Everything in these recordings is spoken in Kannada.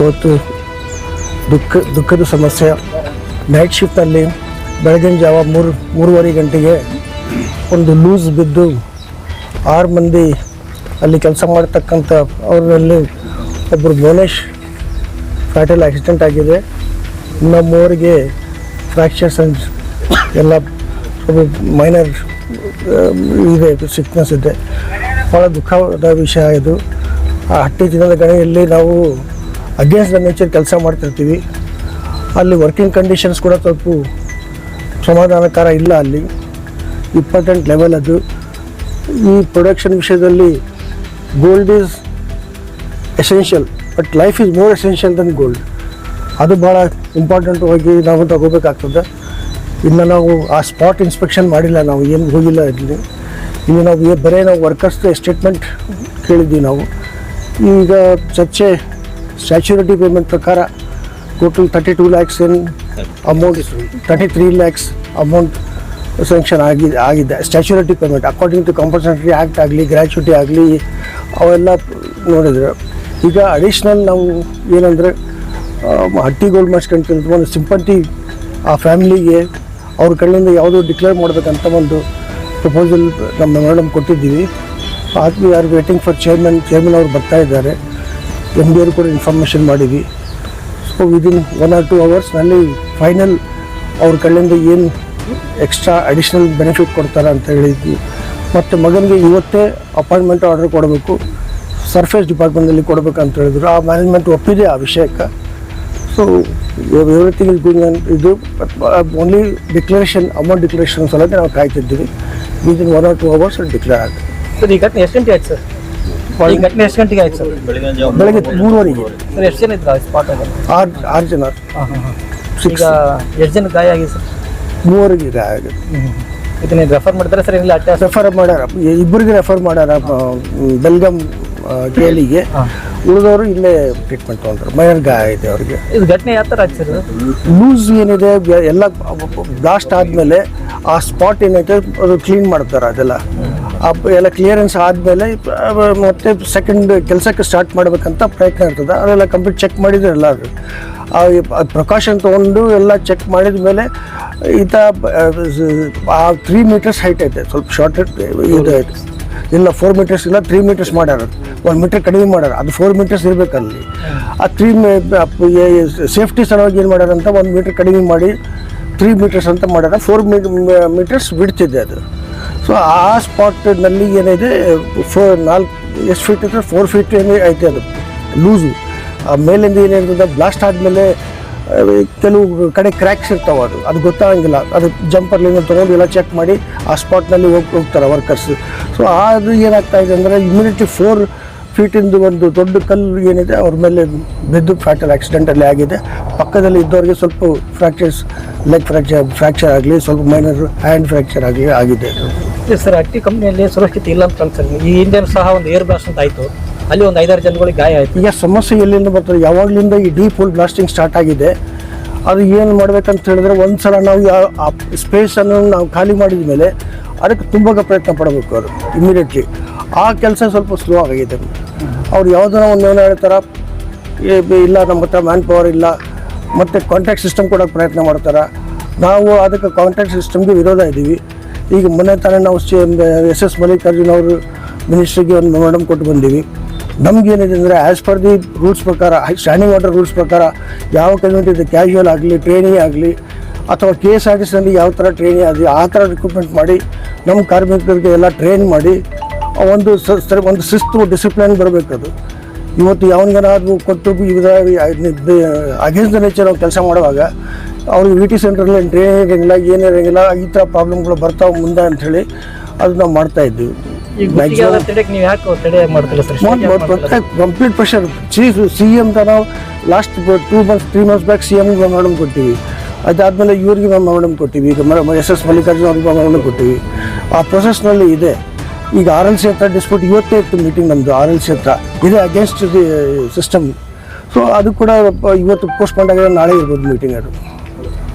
ಇವತ್ತು ದುಃಖ, ದುಃಖದ ಸಮಸ್ಯೆ. ನೈಟ್ ಶಿಫ್ಟಲ್ಲಿ ಬೆಳಗಿನ ಜಾವ ಮೂರು, ಮೂರುವರೆ ಗಂಟೆಗೆ ಒಂದು ಲೂಸ್ ಬಿದ್ದು ಆರು ಮಂದಿ ಅಲ್ಲಿ ಕೆಲಸ ಮಾಡ್ತಕ್ಕಂಥ ಅವರಲ್ಲಿ ಒಬ್ಬರು ಮೋನೇಶ್ ಫ್ಯಾಟಲ್ ಆಕ್ಸಿಡೆಂಟ್ ಆಗಿದೆ. ಇನ್ನು ಮೂವರಿಗೆ ಫ್ರ್ಯಾಕ್ಚರ್ಸ್ ಅಂಡ್ ಎಲ್ಲ ಮೈನರ್ ಇದೆ ಸಿಕ್ನೆಸ್ ಇದೆ. ಭಾಳ ದುಃಖದ ವಿಷಯ ಇದು. ಆ ಹಟ್ಟಿ ದಿನದ ಗಣೆಯಲ್ಲಿ ನಾವು ಅಗೇನ್ಸ್ಟ್ ದ ನೇಚರ್ ಕೆಲಸ ಮಾಡ್ತಿರ್ತೀವಿ. ಅಲ್ಲಿ ವರ್ಕಿಂಗ್ ಕಂಡೀಷನ್ಸ್ ಕೂಡ ಸ್ವಲ್ಪ ಸಮಾಧಾನಕರ ಇಲ್ಲ ಅಲ್ಲಿ. ಇಂಪಾರ್ಟೆಂಟ್ ಲೆವೆಲ್ ಅದು. ಈ ಪ್ರೊಡಕ್ಷನ್ ವಿಷಯದಲ್ಲಿ gold is essential but life is more essential than gold ಅದು ಭಾಳ ಇಂಪಾರ್ಟೆಂಟ್ ಹೋಗಿ ನಾವು ತಗೋಬೇಕಾಗ್ತದೆ. ಇನ್ನು ನಾವು ಆ ಸ್ಪಾಟ್ ಇನ್ಸ್ಪೆಕ್ಷನ್ ಮಾಡಿಲ್ಲ ನಾವು, ಏನು ಹೋಗಿಲ್ಲ ಇಲ್ಲಿ. ಇಲ್ಲಿ ನಾವು ಬರೀ ನಾವು ವರ್ಕರ್ಸ್ ಸ್ಟೇಟ್ಮೆಂಟ್ ಕೇಳಿದ್ವಿ ನಾವು. ಈಗ ಚರ್ಚೆ ಸ್ಟ್ಯಾಚ್ಯೂರಿಟಿ ಪೇಮೆಂಟ್ ಪ್ರಕಾರ ಟೋಟಲ್ ತರ್ಟಿ ಟೂ ಲ್ಯಾಕ್ಸ್ ಏನು amount thirty three lakhs amount sanction ಆಗಿದೆ ಆಗಿದೆ. Statutory payment according to compulsory act ಆಗಲಿ ಗ್ರ್ಯಾಚುಟಿ ಆಗಲಿ ಅವೆಲ್ಲ ನೋಡಿದ್ರು ಈಗ ಅಡಿಷ್ನಲ್ ನಾವು ಏನಂದರೆ ಹಟ್ಟಿ ಗೋಲ್ಡ್ ಮಾಡ್ಸ್ಕೊಂತ ಒಂದು ಸಿಂಪತಿ ಆ ಫ್ಯಾಮಿಲಿಗೆ ಅವ್ರ ಕಡೆಯಿಂದ ಯಾವುದೋ ಡಿಕ್ಲೇರ್ ಮಾಡಬೇಕಂತ ಒಂದು ಪ್ರಪೋಸಲ್ ನಮ್ಮ ಮೇಡಮ್ ಕೊಟ್ಟಿದ್ದೀವಿ. We are waiting for chairman chairman ಅವ್ರು ಬರ್ತಾ ಇದ್ದಾರೆ. ಎಂ ಡಿ ಅವ್ರು ಕೂಡ ಇನ್ಫಾರ್ಮೇಷನ್ ಮಾಡಿದ್ವಿ so within one or two ಅವರ್ಸ್ನಲ್ಲಿ final ಅವ್ರ ಕಡೆಯಿಂದ ಏನು ಎಕ್ಸ್ಟ್ರಾ ಅಡಿಷ್ನಲ್ ಬೆನಿಫಿಟ್ ಕೊಡ್ತಾರೆ ಅಂತ ಹೇಳಿದ್ವಿ. ಮತ್ತು ಮಗನಿಗೆ ಇವತ್ತೇ ಅಪಾಯಿಂಟ್ಮೆಂಟ್ ಆರ್ಡರ್ ಕೊಡಬೇಕು ಸರ್ಫೇಸ್ ಡಿಪಾರ್ಟ್ಮೆಂಟಲ್ಲಿ ಕೊಡಬೇಕು ಅಂತ ಹೇಳಿದ್ರು. ಆ ಮ್ಯಾನೇಜ್ಮೆಂಟ್ ಒಪ್ಪಿದೆ ಆ ವಿಷಯಕ್ಕೆ. ಸೊ ಎವ್ರಿಥಿಂಗ್ ಇಸ್ ಗೋಯಿಂಗ್ ಇದು ಓನ್ಲಿ ಡಿಕ್ಲರೇಷನ್ ಅಮೌಂಟ್ ಡಿಕ್ಲರೇಷನ್ ಸಲಕ್ಕೆ ನಾವು ಕಾಯ್ತಿದ್ದೀವಿ. Within one or two hours declare ಆಗುತ್ತೆ. ಸರ್ ಈಗ ಎಷ್ಟು ಗಂಟೆ ಆಯ್ತು ಸರ್? ಈ ಘಟನೆ ಎಷ್ಟು ಗಂಟೆಗೆ ಆಯ್ತು ಸರ್? ಬೆಳಗ್ಗೆ ಮೂರುವರೆಗೆ. ಸರ್ ಎಷ್ಟು ಜನ ಇದ್ದ ಸ್ಪಾಟ್ ಅಲ್ಲಿ? ಆರು ಆರು ಜನ. ಈಗ ಎಷ್ಟು ಜನ ಗಾಯ ಆಗಿದೆ ಸರ್? ಮೂವರಿಗೆ ಆಗಿದೆ. ಇದನ್ನ ರೆಫರ್ ಮಾಡಿದ್ರೆ ಸರ್ ಇಲ್ಲ ರೆಫರ್ ಮಾಡ್ಯಾರ ಇಬ್ಬರಿಗೆ ರೆಫರ್ ಮಾಡ್ಯಾರ ಬೆಲ್ಗಮ್ ಕೇಲಿಗೆ ಹಾಂ. ಉಳಿದವರು ಇಲ್ಲೇ ಟ್ರೀಟ್ಮೆಂಟ್ ತೊಗೊಂಡ್ರು ಮೈನರ್ ಗಾಯ ಇದೆ ಅವ್ರಿಗೆ ಇದು ಘಟನೆ ಯಾವ ಥರ ಆಗ್ತದೆ ಲೂಸ್ ಏನಿದೆ ಎಲ್ಲ ಬ್ಲಾಸ್ಟ್ ಆದಮೇಲೆ ಆ ಸ್ಪಾಟ್ ಏನೈತೆ ಅದು ಕ್ಲೀನ್ ಮಾಡ್ತಾರೆ ಅದೆಲ್ಲ ಎಲ್ಲ ಕ್ಲಿಯರೆನ್ಸ್ ಆದಮೇಲೆ ಮತ್ತೆ ಸೆಕೆಂಡ್ ಕೆಲಸಕ್ಕೆ ಸ್ಟಾರ್ಟ್ ಮಾಡಬೇಕಂತ ಪ್ರಯತ್ನ ಇರ್ತದೆ ಅದೆಲ್ಲ ಕಂಪ್ಲೀಟ್ ಚೆಕ್ ಮಾಡಿದ್ರೆ ಎಲ್ಲ ಅದು ಆ ಪ್ರಿಕಾಷನ್ ತೊಗೊಂಡು ಎಲ್ಲ ಚೆಕ್ ಮಾಡಿದ ಮೇಲೆ ಈತ ಆ ತ್ರೀ ಮೀಟರ್ಸ್ ಹೈಟ್ ಐತೆ ಸ್ವಲ್ಪ ಶಾರ್ಟ್ ಇದು ಐತೆ ಇಲ್ಲ ಫೋರ್ ಮೀಟರ್ಸ್ ಇಲ್ಲ ತ್ರೀ ಮೀಟರ್ಸ್ ಮಾಡ್ಯಾರ. ಒಂದು ಮೀಟರ್ ಕಡಿಮೆ ಮಾಡ್ಯಾರ. ಅದು ಫೋರ್ ಮೀಟರ್ಸ್ ಇರಬೇಕಲ್ಲಿ ಆ ತ್ರೀ ಸೇಫ್ಟಿ ಸಲುವಾಗಿ ಏನು ಮಾಡ್ಯಾರ ಅಂತ ಒಂದು ಮೀಟರ್ ಕಡಿಮೆ ಮಾಡಿ ತ್ರೀ ಮೀಟರ್ಸ್ ಅಂತ ಮಾಡ್ಯಾರ. ಫೋರ್ ಮೀಟರ್ಸ್ ಬಿಡ್ತಿದ್ದೆ ಅದು. ಸೊ ಆ ಸ್ಪಾಟ್ನಲ್ಲಿ ಏನಿದೆ ಫೋರ್ ನಾಲ್ಕು, ಎಷ್ಟು ಫೀಟ್ ಇದ್ರೆ ಫೋರ್ ಫೀಟ್ ಏನೇ ಐತೆ ಅದು. ಲೂಸು. ಆ ಮೇಲಿಂದ ಏನಿರ್ತದೆ ಬ್ಲಾಸ್ಟ್ ಆದಮೇಲೆ ಕೆಲವು ಕಡೆ ಕ್ರ್ಯಾಕ್ಸ್ ಇರ್ತಾವೆ ಅದು. ಅದು ಗೊತ್ತಾಗಂಗಿಲ್ಲ. ಅದು ಜಂಪರ್ಲಿಂದ ತೊಗೊಂಡು ಎಲ್ಲ ಚೆಕ್ ಮಾಡಿ ಆ ಸ್ಪಾಟ್ನಲ್ಲಿ ಹೋಗಿ, ಹೋಗ್ತಾರೆ ವರ್ಕರ್ಸ್ ಸೊ ಅದು ಏನಾಗ್ತಾ ಇದೆ ಅಂದರೆ ಇಮ್ಯುನಿಟಿ ಫೋರ್ ಫೀಟಿಂದು ಒಂದು ದೊಡ್ಡ ಕಲ್ಲು ಏನಿದೆ, ಅವ್ರ ಮೇಲೆ ಬಿದ್ದು ಫ್ಯಾಟಲ್ ಆಕ್ಸಿಡೆಂಟಲ್ಲಿ ಆಗಿದೆ. ಪಕ್ಕದಲ್ಲಿ ಇದ್ದವ್ರಿಗೆ ಸ್ವಲ್ಪ ಫ್ರ್ಯಾಕ್ಚರ್ಸ್ ಲೆಗ್ ಫ್ರ್ಯಾಕ್ಚರ್ ಫ್ರ್ಯಾಕ್ಚರ್ ಆಗಲಿ, ಸ್ವಲ್ಪ ಮೈನರ್ ಹ್ಯಾಂಡ್ ಫ್ರ್ಯಾಕ್ಚರ್ ಆಗಲಿ ಆಗಿದೆ. ಸರ್ ಅಟ್ಟಿ ಕಂಪ್ನಿಯಲ್ಲಿ ಸುರಕ್ಷತೆ ಇಲ್ಲ ಅಂತ ಈ ಹಿಂದೆ ಸಹ ಒಂದು ಏರ್ ಬ್ಲಾಸ್ಟ್ ಅಂತ ಆಯ್ತು. ಅಲ್ಲಿ ಒಂದು ಐದಾರು ಜನಗಳಿಗೆ ಗಾಯ ಆಯಿತು. ಈಗ ಸಮಸ್ಯೆ ಎಲ್ಲಿಂದ ಬರ್ತದೆ ಯಾವಾಗಲಿಂದ ಈ ಡೀಪ್ ಹೋಲ್ ಬ್ಲಾಸ್ಟಿಂಗ್ ಸ್ಟಾರ್ಟ್ ಆಗಿದೆ? ಅದು ಏನು ಮಾಡ್ಬೇಕಂತ ಹೇಳಿದ್ರೆ ಒಂದು ಸಲ ನಾವು ಆ ಸ್ಪೇಸನ್ನು ನಾವು ಖಾಲಿ ಮಾಡಿದ ಮೇಲೆ ಅದಕ್ಕೆ ತುಂಬ ಪ್ರಯತ್ನ ಪಡಬೇಕು ಅದು ಇಮಿಡಿಯೇಟ್ಲಿ ಆ ಕೆಲಸ ಸ್ವಲ್ಪ ಸ್ಲೋ ಆಗಿದೆ. ಅವ್ರು ಯಾವುದನ್ನ ಒಂದು ಏನೋ ಹೇಳ್ತಾರೆ ಇಲ್ಲ, ನಮ್ಮ ಹತ್ರ ಮ್ಯಾನ್ ಪವರ್ ಇಲ್ಲ. ಮತ್ತು ಕಾಂಟ್ಯಾಕ್ಟ್ ಸಿಸ್ಟಮ್ ಕೊಡೋಕೆ ಪ್ರಯತ್ನ ಮಾಡ್ತಾರೆ. ನಾವು ಅದಕ್ಕೆ ಕಾಂಟ್ಯಾಕ್ಟ್ ಸಿಸ್ಟಮ್ಗೆ ವಿರೋಧ ಇದ್ದೀವಿ. ಈಗ ಮೊನ್ನೆ ತಾನೇ ನಾವು ಎಸ್ ಎಸ್ ಮಲ್ಲಿಕಾರ್ಜುನ್ ಅವರು ಮಿನಿಸ್ಟ್ರಿಗೆ ಒಂದು ಮೇಡಮ್ ಕೊಟ್ಟು ಬಂದೀವಿ. ನಮಗೇನಿದೆ ಅಂದರೆ ಆ್ಯಸ್ ಪರ್ ದಿ ರೂಲ್ಸ್ ಪ್ರಕಾರ ಸ್ಟ್ಯಾಂಡಿಂಗ್ ವಾಟರ್ ರೂಲ್ಸ್ ಪ್ರಕಾರ ಯಾವ ಕಮ್ಯುನಿಟಿ ಕ್ಯಾಶುವಲ್ ಆಗಲಿ ಟ್ರೈನಿಂಗ್ ಆಗಲಿ, ಅಥವಾ ಕೆ ಎಸ್ ಆರ್ ಟಿ ಸಿನಲ್ಲಿ ಯಾವ ಥರ ಟ್ರೈನಿಂಗ್ ಆಗಲಿ, ಆ ಥರ ರಿಕ್ರೂಟ್ಮೆಂಟ್ ಮಾಡಿ ನಮ್ಮ ಕಾರ್ಮಿಕರಿಗೆ ಎಲ್ಲ ಟ್ರೈನ್ ಮಾಡಿ ಒಂದು ಸ- ಸ- ಒಂದು ಶಿಸ್ತು ಡಿಸಿಪ್ಲಿನ್ ಬರಬೇಕದು. ಇವತ್ತು ಯಾವನಿಗೇನಾದರೂ ಕೊಟ್ಟು ಅಗೇನ್ಸ್ಟ್ ದ ನೇಚರ್ ನಾವು ಕೆಲಸ ಮಾಡುವಾಗ, ಅವ್ರಿಗೆ ವಿ ಟಿ ಸೆಂಟ್ರಲ್ಲಿ ಟ್ರೈನ್ ಇರೋಂಗಿಲ್ಲ ಏನಿರೋಂಗಿಲ್ಲ ಈ ಥರ ಪ್ರಾಬ್ಲಮ್ಗಳು ಬರ್ತಾವೆ ಮುಂದೆ ಅಂಥೇಳಿ ಅದು ನಾವು ಮಾಡ್ತಾ complete pressure chief C M ನಾವು last two months three months back C ಎಮ್ಗೆ memorandum ಕೊಟ್ಟಿವಿ. ಅದಾದಮೇಲೆ ಇವರಿಗೆ ಮೆಮೊರಂ ಕೊಟ್ಟಿವಿ. ಈಗ ಎಸ್ ಎಸ್ ಮಲ್ಲಿಕಾರ್ಜುನ ಅವ್ರಿಗೆ ಮೆಮೊರಂ ಕೊಟ್ಟಿವಿ. ಆ ಪ್ರೊಸೆಸ್ನಲ್ಲಿ ಇದೆ. ಈಗ ಆರ್ ಎಲ್ ಸಿ ಹತ್ರ ಡಿಸ್ಪ್ಯೂಟ್ ಇವತ್ತೇ ಇತ್ತು ಮೀಟಿಂಗ್ ನಮ್ಮದು ಆರ್ ಎಲ್ ಸಿ ಹತ್ರ. ಇದೆ ಅಗೇನ್ಸ್ಟ್ ದಿ ಸಿಸ್ಟಮ್ ಸೊ ಅದು ಕೂಡ ಇವತ್ತು ಪೋಸ್ಟ್ಪೋಂಡ್ ಆಗಿದೆ ನಾಳೆ ಇರ್ಬೋದು ಮೀಟಿಂಗ್ ಅದು.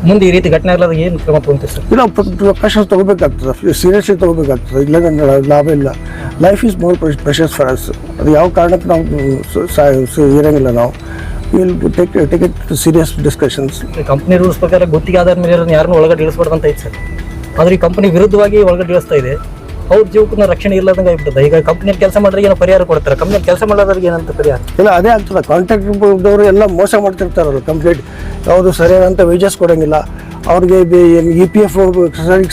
ಮುಂದೆ ಈ ರೀತಿ ಘಟನೆ ಆಗಲಾರ್ದ ಏನು ಕ್ರಮ ತಗೊಂತೀವಿ ಸರ್? ಇಲ್ಲ ಪ್ರೆಷರ್ಸ್ ತಗೋಬೇಕಾಗ್ತದೆ. ಸೀರಿಯಸ್ಲಿ ತಗೋಬೇಕಾಗ್ತದೆ. ಇಲ್ಲ ಲಾಭ ಇಲ್ಲ. Life is more pressures for us ಅದು ಯಾವ ಕಾರಣಕ್ಕೆ ನಾವು ಇರೋಂಗಿಲ್ಲ ನಾವು. Will take take it to serious discussions company rules ಪ್ರಕಾರ ಗುತ್ತಿಗೆ ಆಧಾರ ಮೇಲೆ ಯಾರನ್ನು ಯಾರನ್ನೂ ಒಳಗಡೆ ಇಳಿಸ್ಬಾರ್ದು ಅಂತ ಐತೆ ಸರ್. ಆದರೆ ಈ ಕಂಪ್ನಿ ವಿರುದ್ಧವಾಗಿ ಒಳಗಡೆ ಇಳಿಸ್ತಾ ಇದೆ. ಅವ್ರ ಜೀವಕ್ಕೂ ರಕ್ಷಣೆ ಇಲ್ಲದಂಗೆ ಆಗ್ಬಿಡುತ್ತೆ ಈಗ ಕಂಪ್ನಿಯಲ್ಲಿ ಕೆಲಸ ಮಾಡಿದ್ರೆ ಏನೋ ಪರಿಹಾರ ಕೊಡ್ತಾರೆ. ಕಂಪ್ನಿಯಲ್ಲಿ ಕೆಲಸ ಮಾಡೋದ್ರಿಗೆ ಏನಂತ ಪರಿಹಾರ? ಇಲ್ಲ, ಅದೇ ಆಗ್ತದೆ ಕಾಂಟ್ರಾಕ್ಟ್ದವರು ಎಲ್ಲ ಮೋಸ ಮಾಡ್ತಿರ್ತಾರಲ್ಲ ಕಂಪ್ಲೀಟ್ ಯಾವುದು ಸರಿಯಾದಂಥ ವೇಜಸ್ ಕೊಡೋಂಗಿಲ್ಲ. ಅವ್ರಿಗೆ E P F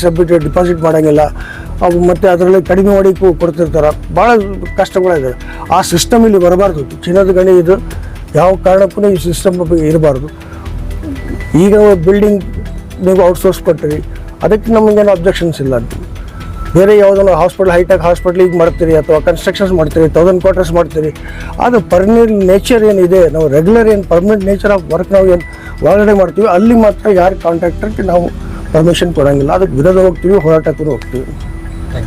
submit deposit ಮಾಡೋಂಗಿಲ್ಲ. ಅವು ಮತ್ತು ಅದರಲ್ಲಿ ಕಡಿಮೆ ಮಾಡಿ ಕೊಡ್ತಿರ್ತಾರೆ. ಭಾಳ ಕಷ್ಟಗಳಿದೆ ಆ ಸಿಸ್ಟಮ್ ಇಲ್ಲಿ ಬರಬಾರ್ದು. ಚಿನ್ನದ ಗಣಿ ಇದು. ಯಾವ ಕಾರಣಕ್ಕೂ ಈ ಸಿಸ್ಟಮ್ ಇರಬಾರ್ದು. ಈಗ ಬಿಲ್ಡಿಂಗ್ ನೀವು ಔಟ್ಸೋರ್ಸ್ ಕೊಟ್ಟಿರಿ. ಅದಕ್ಕೆ ನಮಗೇನು ಅಬ್ಜೆಕ್ಷನ್ಸ್ ಇಲ್ಲ ಅಂತ. ಬೇರೆ ಯಾವುದೋ ಹಾಸ್ಪಿಟಲ್ ಹೈಟೆಕ್ ಹಾಸ್ಪಿಟ್ಲಿಗೆ ಮಾಡ್ತೀರಿ ಅಥವಾ ಕನ್ಸ್ಟ್ರಕ್ಷನ್ಸ್ ಮಾಡ್ತೀರಿ ತೌಸಂಡ್ ಕ್ವಾರ್ಟರ್ಸ್ ಮಾಡ್ತೀರಿ. ಅದು ಪರ್ಮನೆಂಟ್ ನೇಚರ್ ಏನಿದೆ, ನಾವು ರೆಗ್ಯುಲರ್ ಏನು ಪರ್ಮನೆಂಟ್ ನೇಚರ್ ಆಫ್ ವರ್ಕ್ ನಾವು ಏನು ಒಳಗಡೆ ಮಾಡ್ತೀವಿ, ಅಲ್ಲಿ ಮಾತ್ರ ಯಾರು ಕಾಂಟ್ರಾಕ್ಟರ್ಗೆ ನಾವು ಪರ್ಮಿಷನ್ ಕೊಡೋಂಗಿಲ್ಲ. ಅದಕ್ಕೆ ವಿರೋಧ ಹೋಗ್ತೀವಿ, ಹೋರಾಟಕ್ಕೂ ಹೋಗ್ತೀವಿ. ಆರ್